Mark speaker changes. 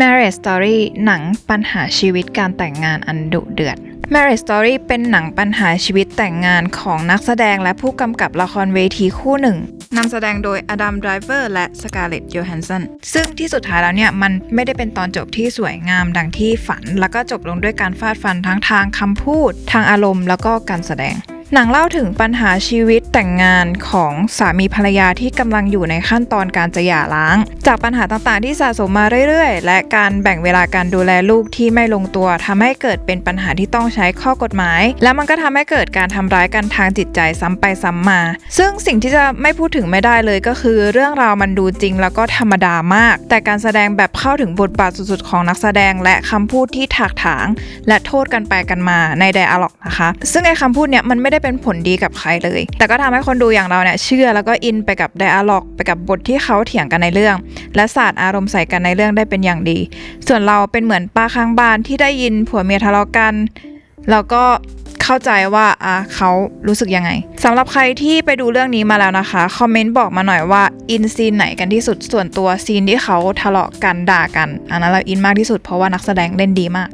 Speaker 1: Marriage Story หนังปัญหาชีวิตการแต่งงานอันดุเดือด Marriage Story เป็นหนังปัญหาชีวิตแต่งงานของนักแสดงและผู้กำกับละครเวทีคู่หนึ่งนำแสดงโดยอดัมไดรเวอร์และสกาเลตโยฮันสันซึ่งที่สุดท้ายแล้วเนี่ย มันไม่ได้เป็นตอนจบที่สวยงามดังที่ฝัน แล้วก็จบลงด้วยการฟาดฟันทั้งทางคำพูด ทางอารมณ์แล้วก็การแสดง หนังเล่าถึงปัญหาชีวิตแต่งงานของสามีภรรยาที่กำลังอยู่ในขั้นตอนการจะหย่าร้าง จากปัญหาต่างๆที่สะสมมาเรื่อยๆ และการแบ่งเวลาการดูแลลูกที่ไม่ลงตัวทำให้เกิดเป็นปัญหาที่ต้องใช้ข้อกฎหมาย และมันก็ทำให้เกิดการทำร้ายกันทางจิตใจซ้ำไปซ้ำมา ซึ่งสิ่งที่จะไม่พูดถึงไม่ได้เลยก็คือ เรื่องราวมันดูจริงแล้วก็ธรรมดามาก แต่การแสดงแบบเข้าถึงบทบาทสุดๆ ของนักแสดงและคำพูดที่ถากถาง และโทษกันไปกันมาในไดอะล็อกนะคะ ซึ่งไอ้คำพูดเนี่ยมันไม่ได้เป็นผลดีกับใครเลย แต่ก็ทำให้คนดูอย่างเราเนี่ยเชื่อแล้วก็อินไปกับไดอะล็อกไปกับบทที่เขาเถียงกันในเรื่อง และศาสตร์อารมณ์ใส่กันในเรื่องได้เป็นอย่างดี ส่วนเราเป็นเหมือนป้าข้างบ้านที่ได้ยินผัวเมียทะเลาะกันแล้วก็เข้าใจว่าอะเขารู้สึกยังไงสำหรับใครที่ไปดูเรื่องนี้มาแล้วนะคะ คอมเมนต์บอกมาหน่อยว่าอินซีนไหนกันที่สุดส่วนตัวซีนที่เขาทะเลาะกันด่ากัน อันนั้นเราอินมากที่สุดเพราะว่านักแสดงเล่นดีมาก